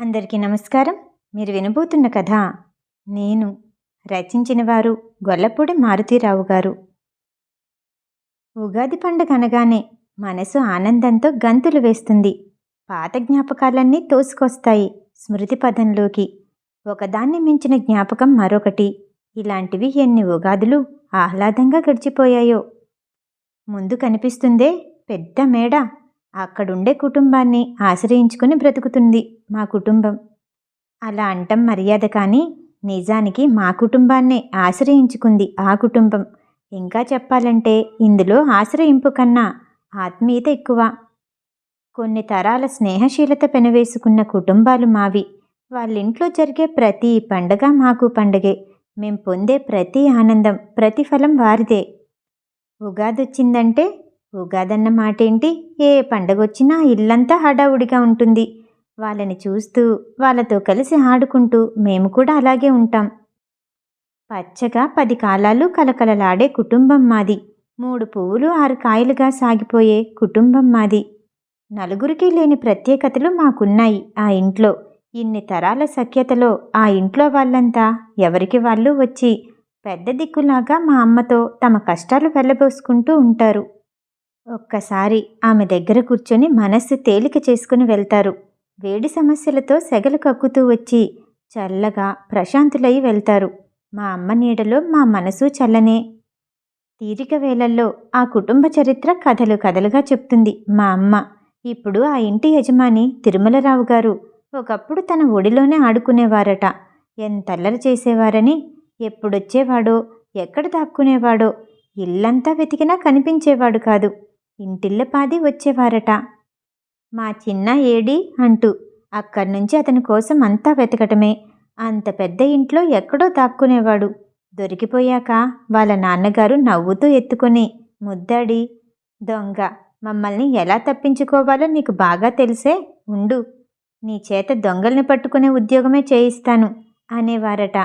అందరికీ నమస్కారం. మీరు వినబోతున్న కథ నేను రచించిన వారు గొల్లపూడి మారుతీరావు గారు. ఉగాది పండుగ అనగానే మనసు ఆనందంతో గంతులు వేస్తుంది. పాత జ్ఞాపకాలన్నీ తోసుకొస్తాయి స్మృతి పదంలోకి. ఒకదాన్ని మించిన జ్ఞాపకం మరొకటి. ఇలాంటివి ఎన్ని ఉగాదులు ఆహ్లాదంగా గడిచిపోయాయో. ముందు కనిపిస్తుందే పెద్ద మేడ. అక్కడుండే కుటుంబాన్ని ఆశ్రయించుకుని బ్రతుకుతుంది మా కుటుంబం. అలా అంటం మర్యాద కానీ నిజానికి మా కుటుంబాన్నే ఆశ్రయించుకుంది ఆ కుటుంబం. ఇంకా చెప్పాలంటే ఇందులో ఆశ్రయింపు కన్నా ఆత్మీయత ఎక్కువ. కొన్ని తరాల స్నేహశీలత పెనవేసుకున్న కుటుంబాలు మావి. వాళ్ళింట్లో జరిగే ప్రతి పండగ మాకు పండగే. మేం పొందే ప్రతి ఆనందం ప్రతిఫలం వారిదే. ఉగాది వచ్చిందంటే ఉగాదన్న మాటేంటి? ఏ పండగొచ్చినా ఇల్లంతా హడావుడిగా ఉంటుంది. వాళ్ళని చూస్తూ వాళ్ళతో కలిసి ఆడుకుంటూ మేము కూడా అలాగే ఉంటాం. పచ్చగా పది కాలాలు కలకలలాడే కుటుంబం మాది. మూడు పువ్వులు ఆరు కాయలుగా సాగిపోయే కుటుంబం మాది. నలుగురికి లేని ప్రత్యేకతలు మాకున్నాయి ఆ ఇంట్లో. ఇన్ని తరాల సఖ్యతలో ఆ ఇంట్లో వాళ్ళంతా ఎవరికి వాళ్ళు వచ్చి పెద్ద దిక్కులాగా మా అమ్మతో తమ కష్టాలు వెళ్ళబోసుకుంటూ ఉంటారు. ఒక్కసారి ఆమె దగ్గర కూర్చొని మనస్సు తేలిక చేసుకుని వెళ్తారు. వేడి సమస్యలతో సెగలు కక్కుతూ వచ్చి చల్లగా ప్రశాంతులై వెళ్తారు. మా అమ్మ నీడలో మా మనసు చల్లనే. తీరిక వేళల్లో ఆ కుటుంబ చరిత్ర కథలు కథలుగా చెప్తుంది మా అమ్మ. ఇప్పుడు ఆ ఇంటి యజమాని తిరుమలరావు గారు ఒకప్పుడు తన ఒడిలోనే ఆడుకునేవారట. ఎంతల్లరి చేసేవారని? ఎప్పుడొచ్చేవాడో? ఎక్కడ దాక్కునేవాడో? ఇల్లంతా వెతికినా కనిపించేవాడు కాదు. ఇంటిల్లపాది వచ్చేవారట. మా చిన్న ఏడి అంటూ అక్కడి నుంచి అతని కోసం అంతా వెతకటమే. అంత పెద్ద ఇంట్లో ఎక్కడో దాక్కునేవాడు. దొరికిపోయాక వాళ్ళ నాన్నగారు నవ్వుతూ ఎత్తుకొని ముద్దాడి దొంగ మమ్మల్ని ఎలా తప్పించుకోవాలో నీకు బాగా తెలిసే ఉండు. నీ చేత దొంగల్ని పట్టుకునే ఉద్యోగమే చేయిస్తాను అనేవారట.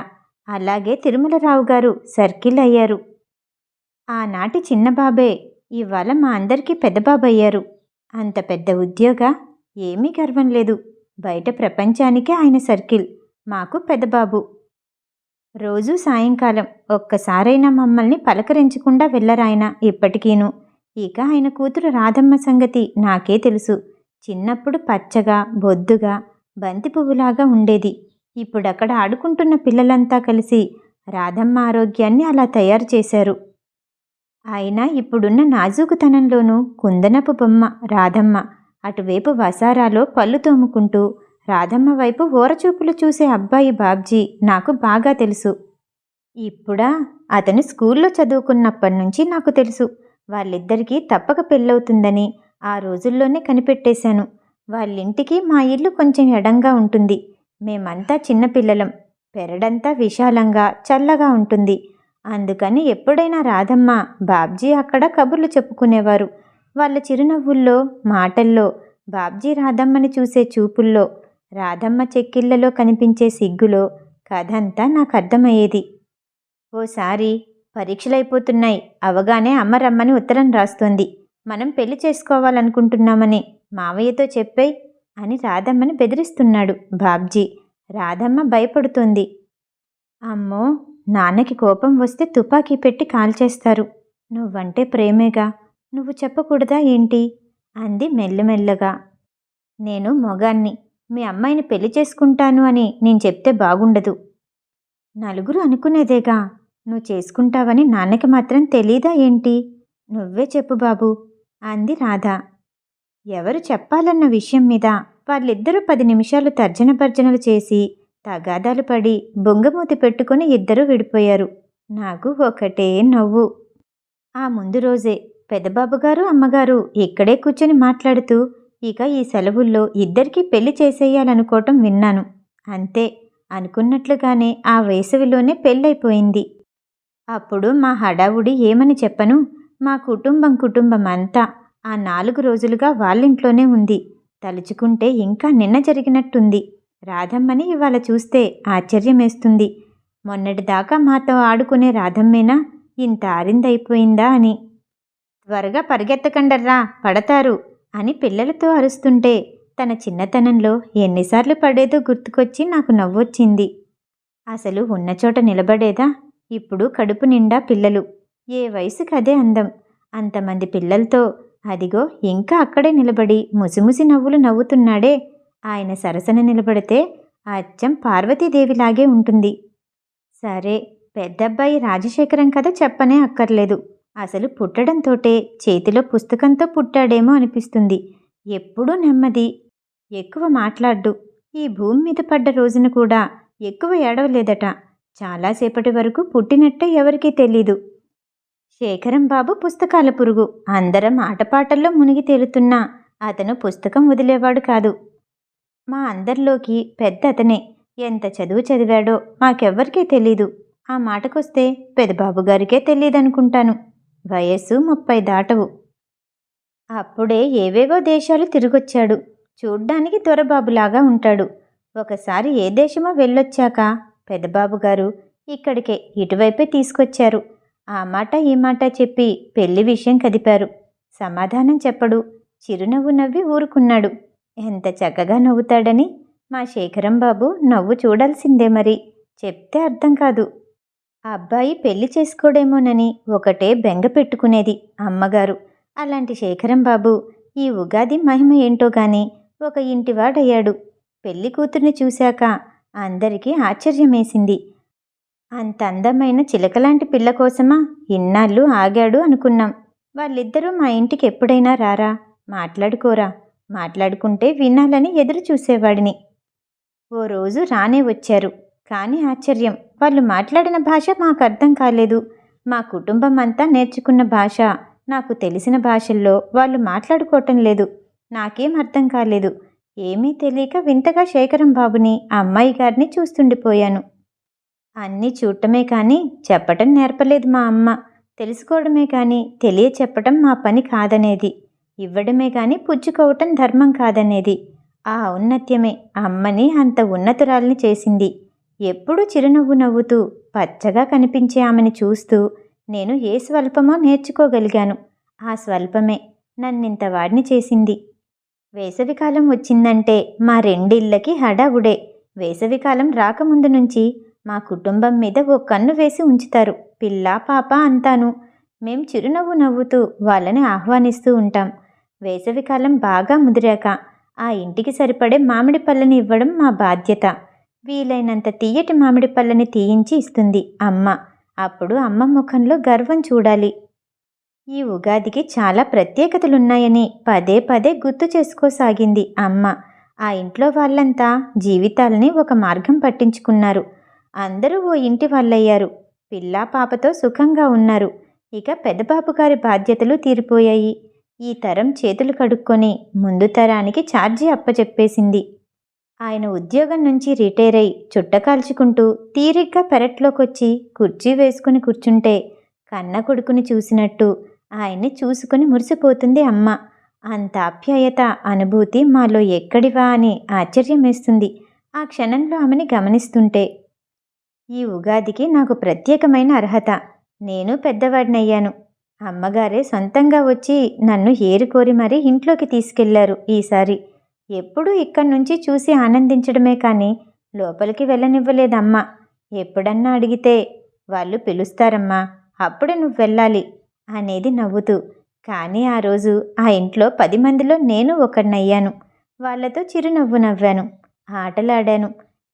అలాగే తిరుమలరావు గారు సర్కిల్ అయ్యారు. ఆనాటి చిన్న బాబే ఇవాళ మా అందరికీ పెద్దబాబు అయ్యారు అంత పెద్ద ఉద్యోగ ఏమీ గర్వం లేదు. బయట ప్రపంచానికే ఆయన సర్కిల్. మాకు పెద్దబాబు రోజూ సాయంకాలం ఒక్కసారైనా మమ్మల్ని పలకరించకుండా వెళ్ళరాయన ఇప్పటికీను. ఇక ఆయన కూతురు రాధమ్మ సంగతి నాకే తెలుసు. చిన్నప్పుడు పచ్చగా బొద్దుగా బంతి పువ్వులాగా ఉండేది. ఇప్పుడక్కడ ఆడుకుంటున్న పిల్లలంతా కలిసి రాధమ్మ ఆరోగ్యాన్ని అలా తయారు చేశారు. అయినా ఇప్పుడున్న నాజూకుతనంలోనూ కుందనపు బొమ్మ రాధమ్మ అటువైపు వసారాలో పళ్ళు తోముకుంటూ రాధమ్మ వైపు ఊరచూపులు చూసే అబ్బాయి బాబ్జీ నాకు బాగా తెలుసు. ఇప్పుడా అతను స్కూల్లో చదువుకున్నప్పటి నుంచి నాకు తెలుసు. వాళ్ళిద్దరికీ తప్పక పెళ్ళవుతుందని ఆ రోజుల్లోనే కనిపెట్టేశాను. వాళ్ళింటికి మా ఇల్లు కొంచెం ఎడంగా ఉంటుంది. మేమంతా చిన్నపిల్లలం. పెరడంతా విశాలంగా చల్లగా ఉంటుంది. అందుకని ఎప్పుడైనా రాధమ్మ బాబ్జీ అక్కడ కబుర్లు చెప్పుకునేవారు. వాళ్ళ చిరునవ్వుల్లో మాటల్లో బాబ్జీ రాధమ్మని చూసే చూపుల్లో రాధమ్మ చెక్కిళ్ళలో కనిపించే సిగ్గులో కథంతా నాకు అర్థమయ్యేది ఓసారి పరీక్షలైపోతున్నాయి అవగానే అమ్మ రమ్మని ఉత్తరం రాస్తోంది. మనం పెళ్ళి చేసుకోవాలనుకుంటున్నామని మావయ్యతో చెప్పేయ్ అని రాధమ్మని బెదిరిస్తున్నాడు బాబ్జీ. రాధమ్మ భయపడుతుంది. అమ్మో నాన్నకి కోపం వస్తే తుపాకీ పెట్టి కాల్చేస్తారు. నువ్వంటే ప్రేమేగా. నువ్వు చెప్పకూడదా ఏంటి? అంది మెల్లమెల్లగా. నేను మొగాన్ని. మీ అమ్మాయిని పెళ్ళి చేసుకుంటాను అని నేను చెప్తే బాగుండదు. నలుగురు అనుకునేదేగా. నువ్వు చేసుకుంటావని నాన్నకి మాత్రం తెలీదా ఏంటి? నువ్వే చెప్పు బాబు అంది రాధ. ఎవరు చెప్పాలన్న విషయం మీద వాళ్ళిద్దరూ పది నిమిషాలు తర్జన భర్జనలు చేసి తగాదాలు పడి బొంగమూతి పెట్టుకుని ఇద్దరూ విడిపోయారు. నాకు ఒకటే నవ్వు. ఆ ముందు రోజే పెద్దబాబు గారు అమ్మగారు ఇక్కడే కూర్చొని మాట్లాడుతూ ఇక ఈ సెలవుల్లో ఇద్దరికీ పెళ్ళి చేసేయాలనుకోవటం విన్నాను. అంతే అనుకున్నట్లుగానే ఆ వేసవిలోనే పెళ్ళైపోయింది. అప్పుడు మా హడావుడి ఏమని చెప్పను? మా కుటుంబం కుటుంబం అంతా ఆ నాలుగు రోజులుగా వాళ్ళింట్లోనే ఉంది. తలుచుకుంటే ఇంకా నిన్న జరిగినట్టుంది. రాధమ్మని ఇవాళ చూస్తే ఆశ్చర్యమేస్తుంది. మొన్నటిదాకా మాతో ఆడుకునే రాధమ్మేనా? ఇంత ఆరిందైపోయిందా అని. త్వరగా పరిగెత్తకండర్రా పడతారు అని పిల్లలతో అరుస్తుంటే తన చిన్నతనంలో ఎన్నిసార్లు పడేదో గుర్తుకొచ్చి నాకు నవ్వొచ్చింది. అసలు ఉన్న చోట నిలబడేదా? ఇప్పుడు కడుపు నిండా పిల్లలు. ఏ వయసుకి అదే అందం. అంతమంది పిల్లలతో అదిగో ఇంకా అక్కడే నిలబడి ముసిముసి నవ్వులు నవ్వుతున్నాడే. ఆయన సరసన నిలబడితే అచ్చం పార్వతీదేవిలాగే ఉంటుంది. సరే పెద్దబ్బాయి రాజశేఖరం కథ చెప్పనే అక్కర్లేదు. అసలు పుట్టడంతోటే చేతిలో పుస్తకంతో పుట్టాడేమో అనిపిస్తుంది. ఎప్పుడూ నెమ్మది. ఎక్కువ మాట్లాడ్డు. ఈ భూమి మీద పడ్డ రోజున కూడా ఎక్కువ ఏడవలేదట. చాలాసేపటి వరకు పుట్టినట్టే ఎవరికీ తెలీదు. శేఖరం బాబు పుస్తకాల పురుగు. అందరం ఆటపాటల్లో మునిగి తేలుతున్నా అతను పుస్తకం వదిలేవాడు కాదు. మా అందరిలోకి పెద్ద అతనే. ఎంత చదువు చదివాడో మాకెవ్వరికీ తెలీదు. ఆ మాటకొస్తే పెదబాబు గారికే తెలియదనుకుంటాను వయస్సు ముప్పై దాటవు. అప్పుడే ఏవేవో దేశాలు తిరిగొచ్చాడు. చూడ్డానికి దొరబాబులాగా ఉంటాడు. ఒకసారి ఏ దేశమో వెళ్ళొచ్చాక పెదబాబు గారు ఇక్కడికే ఇటువైపే తీసుకొచ్చారు. ఆ మాట ఈ మాట చెప్పి పెళ్ళి విషయం కదిపారు. సమాధానం చెప్పడు. చిరునవ్వు నవ్వి ఊరుకున్నాడు. ఎంత చక్కగా నవ్వుతాడని? మా శేఖరం బాబు నవ్వు చూడాల్సిందే మరి. చెప్తే అర్థం కాదు. ఆ అబ్బాయి పెళ్ళి చేసుకోడేమోనని ఒకటే బెంగ పెట్టుకునేది అమ్మగారు. అలాంటి శేఖరం బాబు ఈ ఉగాది మహిమ ఏంటో గాని ఒక ఇంటివాడయ్యాడు. పెళ్ళి కూతుర్ని చూశాక అందరికీ ఆశ్చర్యమేసింది. అంత అందమైన చిలకలాంటి పిల్ల కోసమా ఇన్నాళ్ళు ఆగాడు అనుకున్నాం. వాళ్ళిద్దరూ మా ఇంటికి ఎప్పుడైనా రారా? మాట్లాడుకోరా? మాట్లాడుకుంటే వినాలని ఎదురు చూసేవాడిని. ఓ రోజు రానే వచ్చారు. కానీ ఆశ్చర్యం వాళ్ళు మాట్లాడిన భాష మాకు అర్థం కాలేదు. మా కుటుంబం అంతా నేర్చుకున్న భాష నాకు తెలిసిన భాషల్లో వాళ్ళు మాట్లాడుకోవటం లేదు. నాకేం అర్థం కాలేదు. ఏమీ తెలియక వింతగా శేఖరం బాబుని ఆ అమ్మాయి గారిని చూస్తుండిపోయాను. అన్నీ చూడటమే కానీ చెప్పటం నేర్పలేదు మా అమ్మ. తెలుసుకోవడమే కానీ తెలియ చెప్పటం మా పని కాదనేది. ఇవ్వడమే కానీ పుచ్చుకోవటం ధర్మం కాదనేది. ఆ ఔన్నత్యమే అమ్మని అంత ఉన్నతురాల్ని చేసింది. ఎప్పుడూ చిరునవ్వు నవ్వుతూ పచ్చగా కనిపించే ఆమెను చూస్తూ నేను ఏ స్వల్పమో నేర్చుకోగలిగాను. ఆ స్వల్పమే నన్నింత వాడిని చేసింది. వేసవికాలం వచ్చిందంటే మా రెండిళ్ళకి హడావుడే. వేసవికాలం రాకముందు నుంచి మా కుటుంబం మీద ఓ కన్ను వేసి ఉంచుతారు. పిల్ల పాప అంతాను. మేం చిరునవ్వు నవ్వుతూ వాళ్ళని ఆహ్వానిస్తూ ఉంటాం. వేసవికాలం బాగా ముదిరాక ఆ ఇంటికి సరిపడే మామిడి పళ్ళని ఇవ్వడం మా బాధ్యత. వీలైనంత తీయటి మామిడి పళ్ళని తీయించి ఇస్తుంది అమ్మ. అప్పుడు అమ్మ ముఖంలో గర్వం చూడాలి. ఈ ఉగాదికి చాలా ప్రత్యేకతలున్నాయని పదే పదే గుర్తు చేసుకోసాగింది అమ్మ. ఆ ఇంట్లో వాళ్ళంతా జీవితాలని ఒక మార్గం పట్టించుకున్నారు. అందరూ ఓ ఇంటి వాళ్ళయ్యారు. పిల్లా పాపతో సుఖంగా ఉన్నారు. ఇక పెద్దబాబు గారి బాధ్యతలు తీరిపోయాయి. ఈ తరం చేతులు కడుక్కొని ముందు తరానికి ఛార్జీ అప్పచెప్పేసింది ఆయన ఉద్యోగం నుంచి రిటైర్ అయి చుట్ట కాల్చుకుంటూ తీరిగ్గా పెరట్లోకొచ్చి కుర్చీ వేసుకుని కూర్చుంటే కన్న కొడుకుని చూసినట్టు ఆయన్ని చూసుకుని మురిసిపోతుంది అమ్మ. అంత ఆప్యాయత అనుభూతి మాలో ఎక్కడివా అని ఆశ్చర్యమేస్తుంది. ఆ క్షణంలో ఆమెని గమనిస్తుంటే ఈ ఉగాదికి నాకు ప్రత్యేకమైన అర్హత. నేను పెద్దవాడినయ్యాను. అమ్మగారే సొంతంగా వచ్చి నన్ను ఏరుకోరి మరీ ఇంట్లోకి తీసుకెళ్ళారు ఈసారి. ఎప్పుడూ ఇక్కడి నుంచి చూసి ఆనందించడమే కానీ లోపలికి వెళ్ళనివ్వలేదమ్మ. ఎప్పుడన్నా అడిగితే వాళ్ళు పిలుస్తారమ్మా. అప్పుడే నువ్వు వెళ్ళాలి అనేది నవ్వుతూ. కానీ ఆ రోజు ఆ ఇంట్లో పది మందిలో నేను ఒకడినయ్యాను. వాళ్ళతో చిరునవ్వు నవ్వాను. ఆటలాడాను.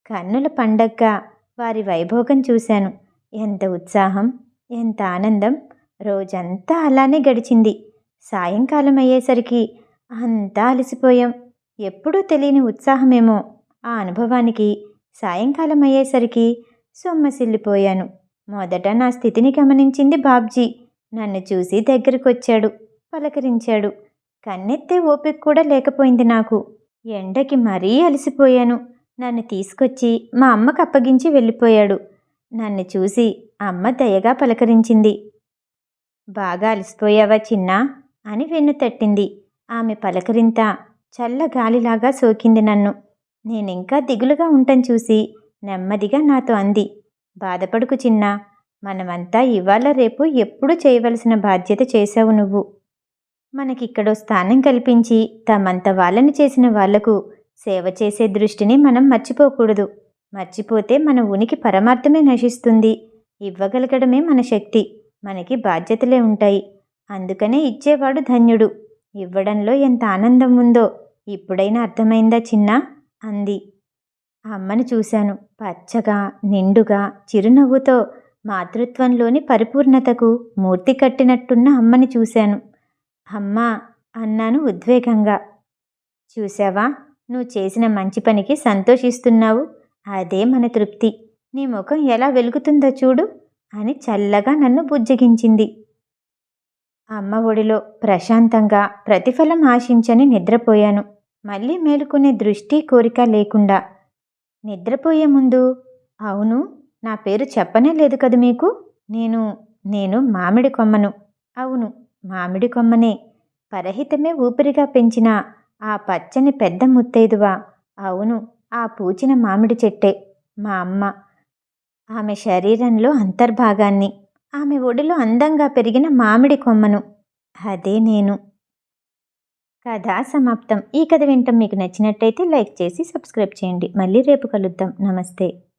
కన్నుల పండగ్గా వారి వైభోగం చూశాను. ఎంత ఉత్సాహం ఎంత ఆనందం. రోజంతా అలానే గడిచింది. సాయంకాలం అయ్యేసరికి అంతా అలసిపోయాం. ఎప్పుడూ తెలియని ఉత్సాహమేమో ఆ అనుభవానికి. సాయంకాలం అయ్యేసరికి సొమ్మసిల్లిపోయాను. మొదట నా స్థితిని గమనించింది బాబ్జీ. నన్ను చూసి దగ్గరకొచ్చాడు. పలకరించాడు. కన్నెత్తే ఓపిక కూడా లేకపోయింది నాకు. ఎండకి మరీ అలసిపోయాను. నన్ను తీసుకొచ్చి మా అమ్మకు అప్పగించి వెళ్ళిపోయాడు. నన్ను చూసి అమ్మ దయగా పలకరించింది. బాగా అలసిపోయావా చిన్నా? అని వెన్ను తట్టింది. ఆమె పలకరింత చల్ల గాలిలాగా సోకింది నన్ను. నేనింకా దిగులుగా ఉండటం చూసి నెమ్మదిగా నాతో అంది. బాధపడుకు చిన్నా మనమంతా ఇవాళ రేపు ఎప్పుడు చేయవలసిన బాధ్యత చేశావు నువ్వు. మనకిక్కడో స్థానం కల్పించి తమంత వాళ్ళని చేసిన వాళ్ళకు సేవ చేసే దృష్టిని మనం మర్చిపోకూడదు. మర్చిపోతే మన ఉనికి పరమార్థమే నశిస్తుంది. ఇవ్వగలగడమే మన శక్తి. మనకి బాధ్యతలే ఉంటాయి. అందుకనే ఇచ్చేవాడు ధన్యుడు. ఇవ్వడంలో ఎంత ఆనందం ఉందో. ఇప్పుడైనా అర్థమైందా చిన్నా? అంది. అమ్మను చూశాను. పచ్చగా నిండుగా చిరునవ్వుతో మాతృత్వంలోని పరిపూర్ణతకు మూర్తి కట్టినట్టున్న అమ్మని చూశాను. అమ్మా! అన్నాను ఉద్వేగంగా. చూశావా? నువ్వు చేసిన మంచి పనికి సంతోషిస్తున్నావు. అదే మన తృప్తి. నీ ముఖం ఎలా వెలుగుతుందో చూడు. అని చల్లగా నన్ను బుజ్జగించింది. అమ్మ ఒడిలో ప్రశాంతంగా ప్రతిఫలం ఆశించని నిద్రపోయాను. మళ్ళీ మేలుకునే దృష్టి కోరిక లేకుండా. నిద్రపోయే ముందు అవును నా పేరు చెప్పనే లేదు కదా మీకు? నేను నేను మామిడి కొమ్మను. అవును మామిడి కొమ్మనే. పరహితమే ఊపిరిగా పెంచిన ఆ పచ్చని పెద్ద ముత్తైదువా. అవును ఆ పూచిన మామిడి చెట్టే. మా అమ్మ ఆమె శరీరంలో అంతర్భాగాన్ని ఆమె ఒడిలో అందంగా పెరిగిన మామిడి కొమ్మను. అదే నేను. కథ సమాప్తం. ఈ కథ వింటాం మీకు నచ్చినట్టయితే లైక్ చేసి సబ్స్క్రైబ్ చేయండి. మళ్ళీ రేపు కలుద్దాం. నమస్తే.